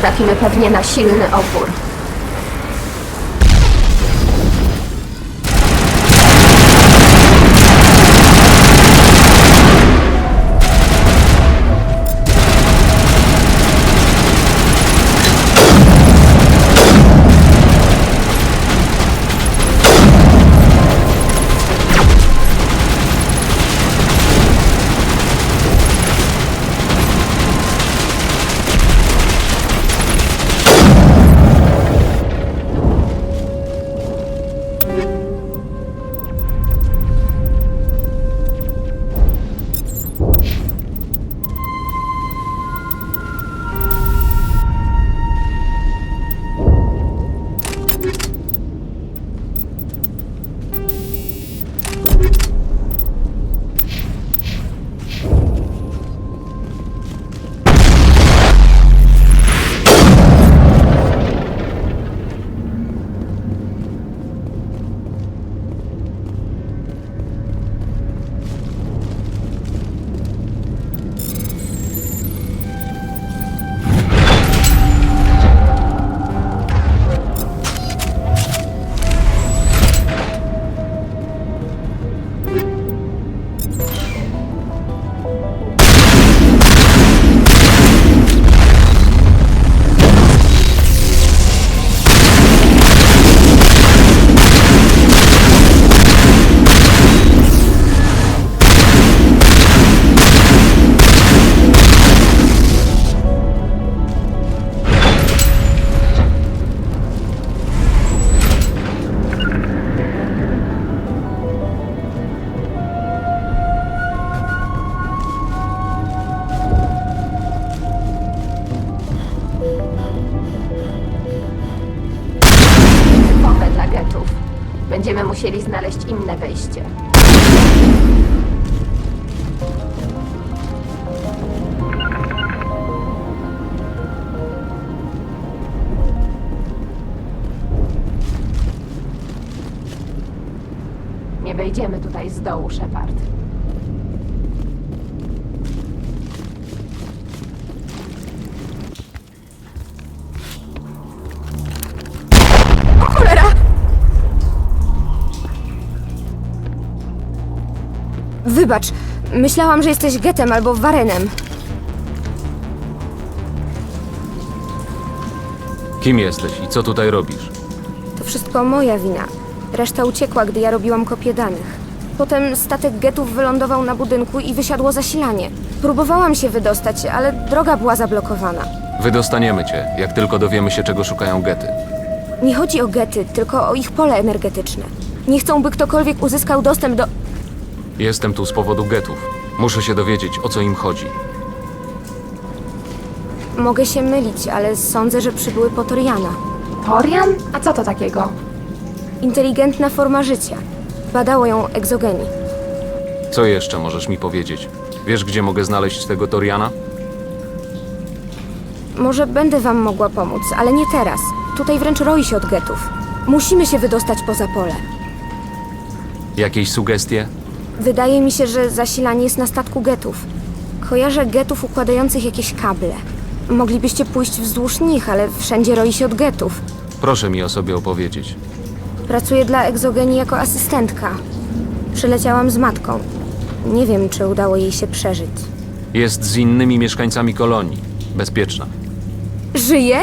trafimy pewnie na silny opór. Wejdziemy tutaj z dołu, Shepard. Cholera! Wybacz, myślałam, że jesteś getem albo warenem. Kim jesteś i co tutaj robisz? To wszystko moja wina. Reszta uciekła, gdy ja robiłam kopię danych. Potem statek getów wylądował na budynku i wysiadło zasilanie. Próbowałam się wydostać, ale droga była zablokowana. Wydostaniemy cię, jak tylko dowiemy się, czego szukają gety. Nie chodzi o gety, tylko o ich pole energetyczne. Nie chcą, by ktokolwiek uzyskał dostęp do... Jestem tu z powodu getów. Muszę się dowiedzieć, o co im chodzi. Mogę się mylić, ale sądzę, że przybyły po Toriana. Torian? A co to takiego? Inteligentna forma życia. Badało ją egzogeni. Co jeszcze możesz mi powiedzieć? Wiesz, gdzie mogę znaleźć tego Toriana? Może będę wam mogła pomóc, ale nie teraz. Tutaj wręcz roi się od getów. Musimy się wydostać poza pole. Jakieś sugestie? Wydaje mi się, że zasilanie jest na statku getów. Kojarzę getów układających jakieś kable. Moglibyście pójść wzdłuż nich, ale wszędzie roi się od getów. Proszę mi o sobie opowiedzieć. Pracuję dla egzogenii jako asystentka. Przyleciałam z matką. Nie wiem, czy udało jej się przeżyć. Jest z innymi mieszkańcami kolonii. Bezpieczna. Żyje?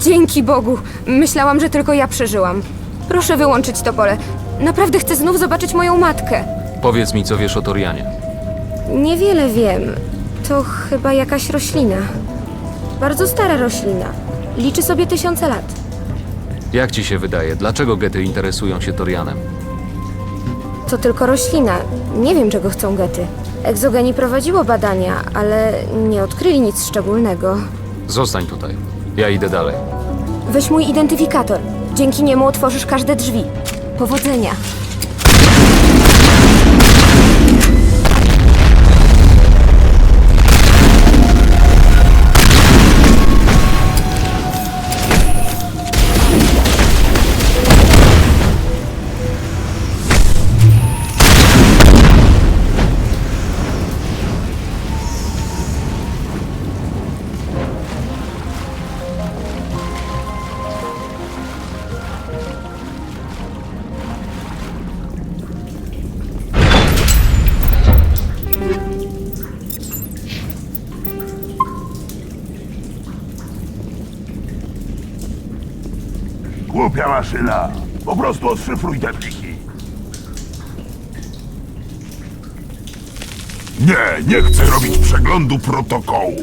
Dzięki Bogu! Myślałam, że tylko ja przeżyłam. Proszę wyłączyć to pole. Naprawdę chcę znów zobaczyć moją matkę. Powiedz mi, co wiesz o Torianie. Niewiele wiem. To chyba jakaś roślina. Bardzo stara roślina. Liczy sobie tysiące lat. Jak ci się wydaje, dlaczego gety interesują się Torianem? To tylko roślina. Nie wiem, czego chcą gety. Egzogeni prowadziło badania, ale nie odkryli nic szczególnego. Zostań tutaj. Ja idę dalej. Weź mój identyfikator. Dzięki niemu otworzysz każde drzwi. Powodzenia. Głupia maszyna. Po prostu odszyfruj te pliki. Nie, nie chcę robić przeglądu protokołu.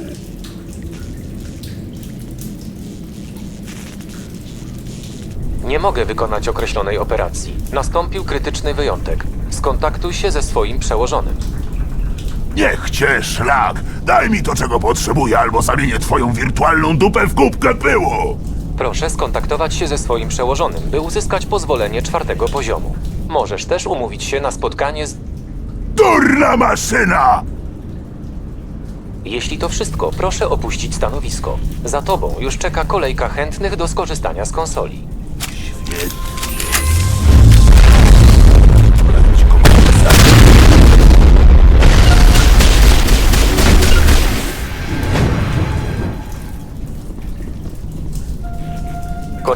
Nie mogę wykonać określonej operacji. Nastąpił krytyczny wyjątek. Skontaktuj się ze swoim przełożonym. Niech cię szlak. Daj mi to, czego potrzebuję, albo zamienię twoją wirtualną dupę w kubkę pyłu. Proszę skontaktować się ze swoim przełożonym, by uzyskać pozwolenie czwartego poziomu. Możesz też umówić się na spotkanie z... Durna maszyna! Jeśli to wszystko, proszę opuścić stanowisko. Za tobą już czeka kolejka chętnych do skorzystania z konsoli.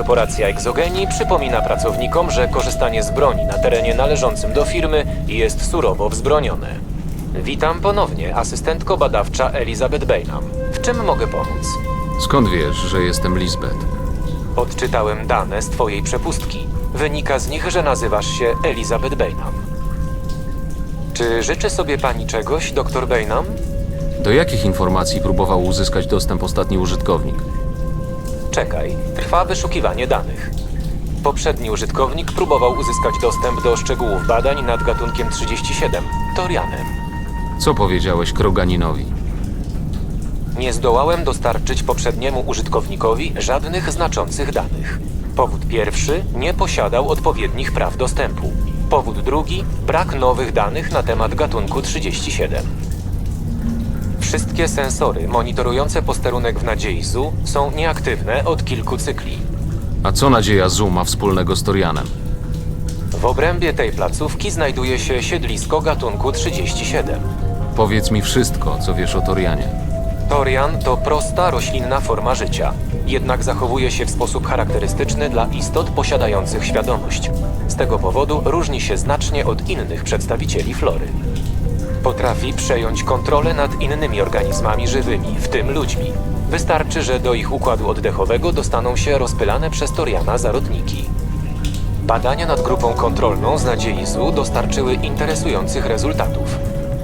Korporacja Exogeni przypomina pracownikom, że korzystanie z broni na terenie należącym do firmy jest surowo wzbronione. Witam ponownie, asystentko badawcza Elizabeth Bainham. W czym mogę pomóc? Skąd wiesz, że jestem Lisbeth? Odczytałem dane z twojej przepustki. Wynika z nich, że nazywasz się Elizabeth Bainham. Czy życzy sobie pani czegoś, dr Bainham? Do jakich informacji próbował uzyskać dostęp ostatni użytkownik? Czekaj, trwa wyszukiwanie danych. Poprzedni użytkownik próbował uzyskać dostęp do szczegółów badań nad gatunkiem 37, Torianem. Co powiedziałeś Kroganinowi? Nie zdołałem dostarczyć poprzedniemu użytkownikowi żadnych znaczących danych. Powód pierwszy nie posiadał odpowiednich praw dostępu. Powód drugi brak nowych danych na temat gatunku 37. Wszystkie sensory monitorujące posterunek w Nadziei Zoo są nieaktywne od kilku cykli. A co nadzieja Zoom ma wspólnego z Torianem? W obrębie tej placówki znajduje się siedlisko gatunku 37. Powiedz mi wszystko, co wiesz o Torianie. Torian to prosta roślinna forma życia, jednak zachowuje się w sposób charakterystyczny dla istot posiadających świadomość. Z tego powodu różni się znacznie od innych przedstawicieli flory. Potrafi przejąć kontrolę nad innymi organizmami żywymi, w tym ludźmi. Wystarczy, że do ich układu oddechowego dostaną się rozpylane przez Toriana zarodniki. Badania nad grupą kontrolną z nadziei ZU dostarczyły interesujących rezultatów.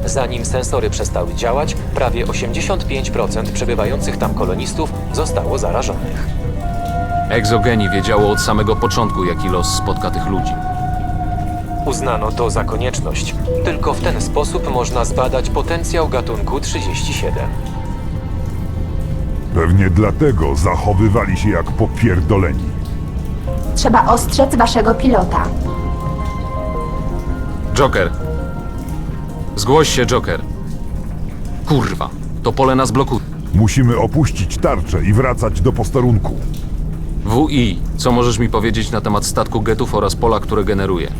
Zanim sensory przestały działać, prawie 85% przebywających tam kolonistów zostało zarażonych. Exogeni wiedziało od samego początku, jaki los spotka tych ludzi. Uznano to za konieczność. Tylko w ten sposób można zbadać potencjał gatunku 37. Pewnie dlatego zachowywali się jak popierdoleni. Trzeba ostrzec waszego pilota. Joker! Zgłoś się, Joker! Kurwa, to pole nas blokuje. Musimy opuścić tarczę i wracać do posterunku. WI, co możesz mi powiedzieć na temat statku getów oraz pola, które generuje?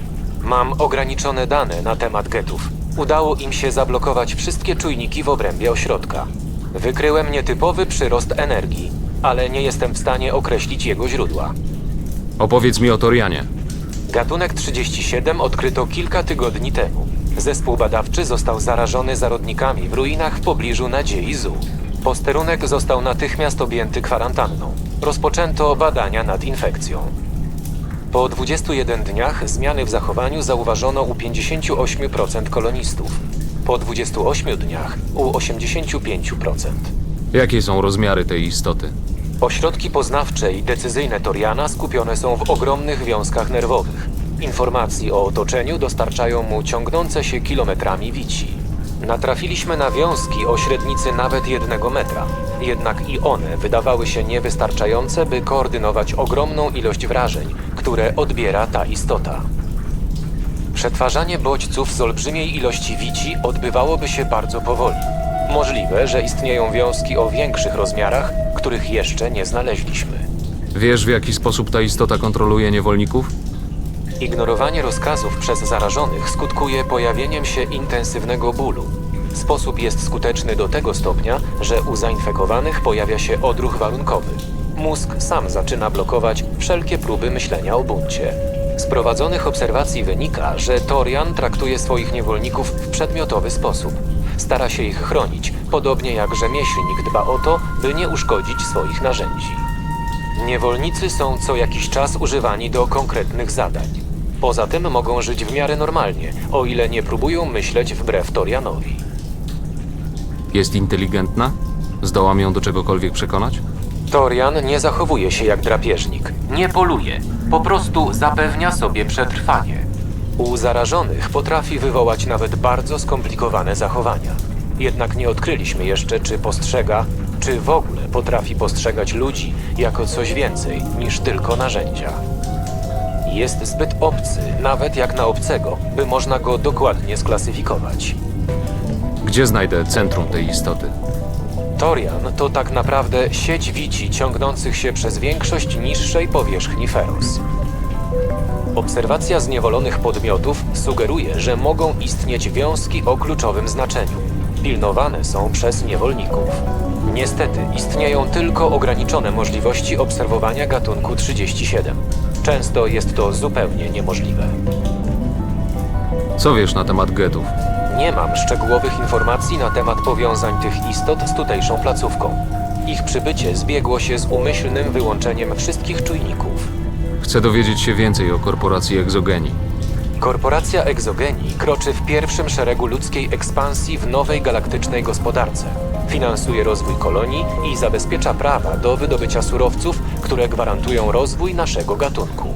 Mam ograniczone dane na temat getów. Udało im się zablokować wszystkie czujniki w obrębie ośrodka. Wykryłem nietypowy przyrost energii, ale nie jestem w stanie określić jego źródła. Opowiedz mi o Torianie. Gatunek 37 odkryto kilka tygodni temu. Zespół badawczy został zarażony zarodnikami w ruinach w pobliżu Nadziei Zoo. Posterunek został natychmiast objęty kwarantanną. Rozpoczęto badania nad infekcją. Po 21 dniach zmiany w zachowaniu zauważono u 58% kolonistów. Po 28 dniach u 85%. Jakie są rozmiary tej istoty? Ośrodki poznawcze i decyzyjne Toriana skupione są w ogromnych wiązkach nerwowych. Informacji o otoczeniu dostarczają mu ciągnące się kilometrami wici. Natrafiliśmy na wiązki o średnicy nawet jednego metra. Jednak i one wydawały się niewystarczające, by koordynować ogromną ilość wrażeń, które odbiera ta istota. Przetwarzanie bodźców z olbrzymiej ilości wici odbywałoby się bardzo powoli. Możliwe, że istnieją wiązki o większych rozmiarach, których jeszcze nie znaleźliśmy. Wiesz, w jaki sposób ta istota kontroluje niewolników? Ignorowanie rozkazów przez zarażonych skutkuje pojawieniem się intensywnego bólu. Sposób jest skuteczny do tego stopnia, że u zainfekowanych pojawia się odruch warunkowy. Mózg sam zaczyna blokować wszelkie próby myślenia o buncie. Z prowadzonych obserwacji wynika, że Torian traktuje swoich niewolników w przedmiotowy sposób. Stara się ich chronić, podobnie jak rzemieślnik dba o to, by nie uszkodzić swoich narzędzi. Niewolnicy są co jakiś czas używani do konkretnych zadań. Poza tym mogą żyć w miarę normalnie, o ile nie próbują myśleć wbrew Torianowi. Jest inteligentna? Zdołam ją do czegokolwiek przekonać? Torian nie zachowuje się jak drapieżnik. Nie poluje. Po prostu zapewnia sobie przetrwanie. U zarażonych potrafi wywołać nawet bardzo skomplikowane zachowania. Jednak nie odkryliśmy jeszcze, czy postrzega, czy w ogóle potrafi postrzegać ludzi jako coś więcej niż tylko narzędzia. Jest zbyt obcy, nawet jak na obcego, by można go dokładnie sklasyfikować. Gdzie znajdę centrum tej istoty? Torian to tak naprawdę sieć wici ciągnących się przez większość niższej powierzchni Feros. Obserwacja zniewolonych podmiotów sugeruje, że mogą istnieć wiązki o kluczowym znaczeniu. Pilnowane są przez niewolników. Niestety istnieją tylko ograniczone możliwości obserwowania gatunku 37. Często jest to zupełnie niemożliwe. Co wiesz na temat getów? Nie mam szczegółowych informacji na temat powiązań tych istot z tutejszą placówką. Ich przybycie zbiegło się z umyślnym wyłączeniem wszystkich czujników. Chcę dowiedzieć się więcej o korporacji egzogenii. Korporacja Exogenii kroczy w pierwszym szeregu ludzkiej ekspansji w nowej galaktycznej gospodarce. Finansuje rozwój kolonii i zabezpiecza prawa do wydobycia surowców, które gwarantują rozwój naszego gatunku.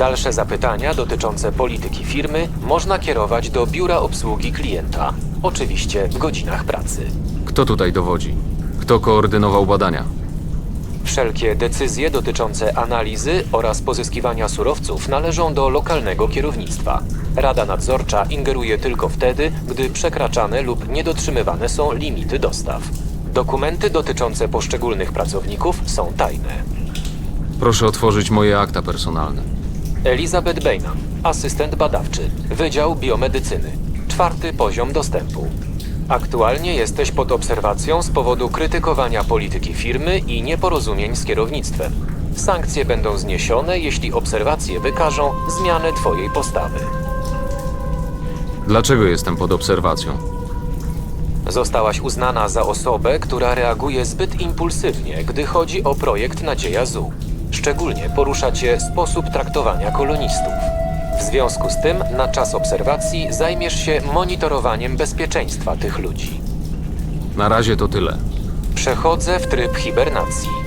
Dalsze zapytania dotyczące polityki firmy można kierować do biura obsługi klienta, oczywiście w godzinach pracy. Kto tutaj dowodzi? Kto koordynował badania? Wszelkie decyzje dotyczące analizy oraz pozyskiwania surowców należą do lokalnego kierownictwa. Rada nadzorcza ingeruje tylko wtedy, gdy przekraczane lub niedotrzymywane są limity dostaw. Dokumenty dotyczące poszczególnych pracowników są tajne. Proszę otworzyć moje akta personalne. Elizabeth Bainham, asystent badawczy, Wydział Biomedycyny, czwarty poziom dostępu. Aktualnie jesteś pod obserwacją z powodu krytykowania polityki firmy i nieporozumień z kierownictwem. Sankcje będą zniesione, jeśli obserwacje wykażą zmianę Twojej postawy. Dlaczego jestem pod obserwacją? Zostałaś uznana za osobę, która reaguje zbyt impulsywnie, gdy chodzi o projekt Nadzieja ZU. Szczególnie porusza cię sposób traktowania kolonistów. W związku z tym, na czas obserwacji zajmiesz się monitorowaniem bezpieczeństwa tych ludzi. Na razie to tyle. Przechodzę w tryb hibernacji.